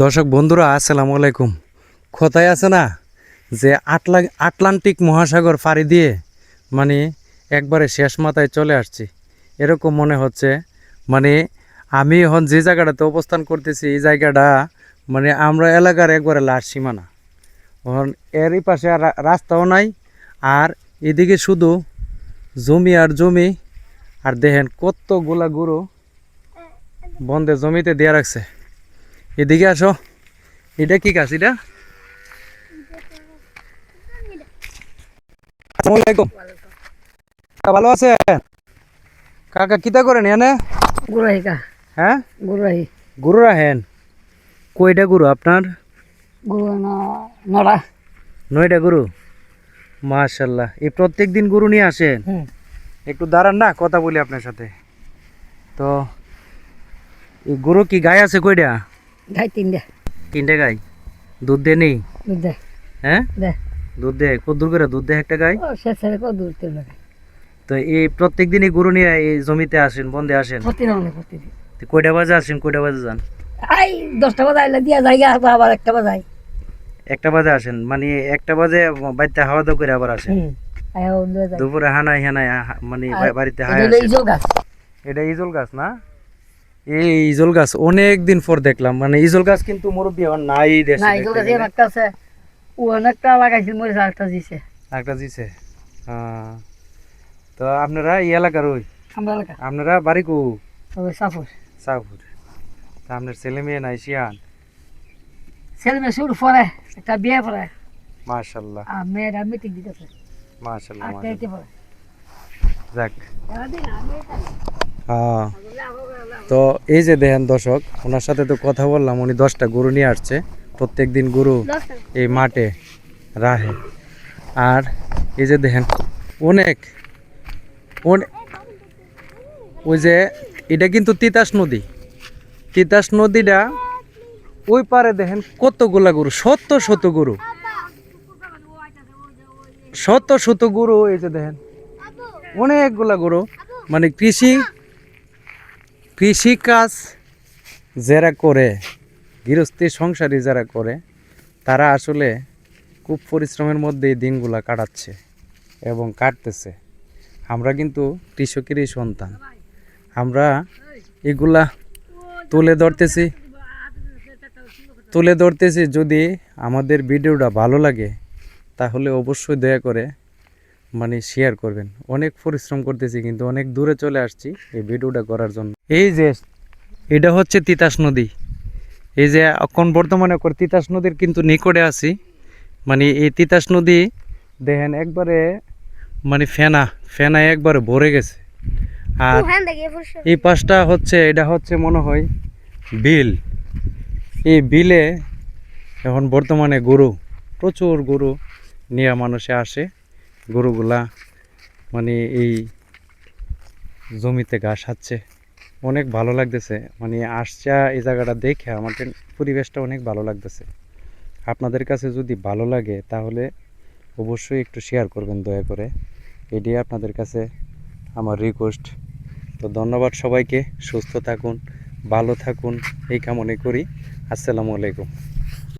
দর্শক বন্ধুরা, আসসালামু আলাইকুম। কথায় আছে না? যে আটলা আটলান্টিক মহাসাগর পাড়ি দিয়ে মানে একবারে শেষ মাথায় চলে আসছি। এরকম মনে হচ্ছে। মানে আমি এখন যে জায়গাটাতে অবস্থান করতেছি, এই জায়গাটা মানে আমরা এলাকার একবারে লাশ সীমানা। এখন এরই পাশে আর রাস্তাও নাই, আর এদিকে শুধু জমি আর জমি, আর দেখেন কতগুলা গরু বন্ধে জমিতে দিয়ে রাখছে। এদিকে আসো। এটা কি গাছ এটা? ভালো আছে কাকা কিতা করেন এনে? গুড়াই কা। হ্যাঁ? গুড়াই গরু রাখেন। কয়টা গরু আপনার? না নড়া নয়টা গরু মাশাল্লাহ এই প্রত্যেক দিন গরু নিয়ে আসেন? একটু দাঁড়ান না কথা বলি আপনার সাথে। তো এই গরু কি গায়ে আছে কয়টা? ঢাই তিনটা তিনটে গাই? দুধ দেয় নেই? দুধ দে। হ্যাঁ? দে। দুধ দেয় কত দূর করে? দুধ দেয় একটা গাই? ও সে কত দূর তিন লাগে? তো এই প্রত্যেক দিনই গরু নিয়ে এই জমিতে আসেন বন্ধে আসেন? প্রতিদিন প্রতিদিন। তো কয়টা বাজে আসেন কয়টা বাজে যান? আই দশটা বাজে আইলে দিয়া জায়গা আবার একটা বাজাই একটা বাজে আসেন মানে একটা বাজে বাড়িতে হাওয়া দাওয়া করে আবার আসেন? দুপুরে হানাই হানাই মানে বাড়িতে হায়। গাছ। এটা ইজল গাছ না? এই ইজল গাছ অনেক দিন পর দেখলাম। মানে ইজল গাছ কিন্তু মুরব্বী এখন নাই দেশে না ইজল গাছ একটা আছে ও অনেকটা লাগাইছিল মরিচ আরেকটা দিছে। একটা দিছে? হ্যাঁ। তো আপনারা এই এলাকার ওই? আমরা এলাকা? আপনারা বাড়ি কু? সাফর সাপুর। তা আপনার ছেলে মেয়ে নাই শিয়ান ছেলে মেয়ে শুরু পরে একটা বিয়ে পরে। মাশাল্লাহ। আর মেয়েরা মিটিং দিতেছে। পরে। যাক। হ্যাঁ। তো এই যে দেখেন দর্শক, ওনার সাথে তো কথা বললাম, উনি দশটা গরু নিয়ে আসছে। প্রত্যেক দিন গরু এই মাঠে রাহে আর এই যে দেখেন, অনেক ওই যে এটা কিন্তু তিতাস নদী। তিতাস নদীটা ওই পারে দেখেন কতগুলা গরু, শত শত গরু। শত শত গরু, এই যে দেখেন, অনেকগুলা গরু। মানে কৃষি কৃষি কাজ যারা করে, গৃহস্থী সংসারী যারা করে, তারা আসলে খুব পরিশ্রমের মধ্যে এই দিনগুলা কাটাচ্ছে এবং কাটতেছে। আমরা কিন্তু কৃষকেরই সন্তান। আমরা এগুলা তুলে ধরতেছি। তুলে ধরতেছি যদি আমাদের ভিডিওটা ভালো লাগে, তাহলে অবশ্যই দয়া করে মানে শেয়ার করবেন। অনেক পরিশ্রম করতেছি কিন্তু অনেক দূরে চলে আসছি এই ভিডিওটা করার জন্য। এই যে এটা হচ্ছে তিতাস নদী। এই যে এখন বর্তমানে করে তিতাস নদীর কিন্তু নিকটে আছি। মানে এই তিতাস নদী দেখেন একবারে মানে ফেনা ফেনা একবারে ভরে গেছে। আর এই পাশটা হচ্ছে এটা হচ্ছে মনে হয় বিল। এই বিলে এখন বর্তমানে গরু প্রচুর গরু নিয়ে মানুষে আসে। গরুগুলা মানে এই জমিতে ঘাস খাচ্ছে। অনেক ভালো লাগতেছে। মানে আসছে এই জায়গাটা দেখে আমাদের পরিবেশটা অনেক ভালো লাগতেছে। আপনাদের কাছে যদি ভালো লাগে তাহলে অবশ্যই একটু শেয়ার করবেন দয়া করে। এটি আপনাদের কাছে আমার রিকোয়েস্ট তো ধন্যবাদ সবাইকে। সুস্থ থাকুন, ভালো থাকুন। এই কামনে করি। আসসালামু আলাইকুম।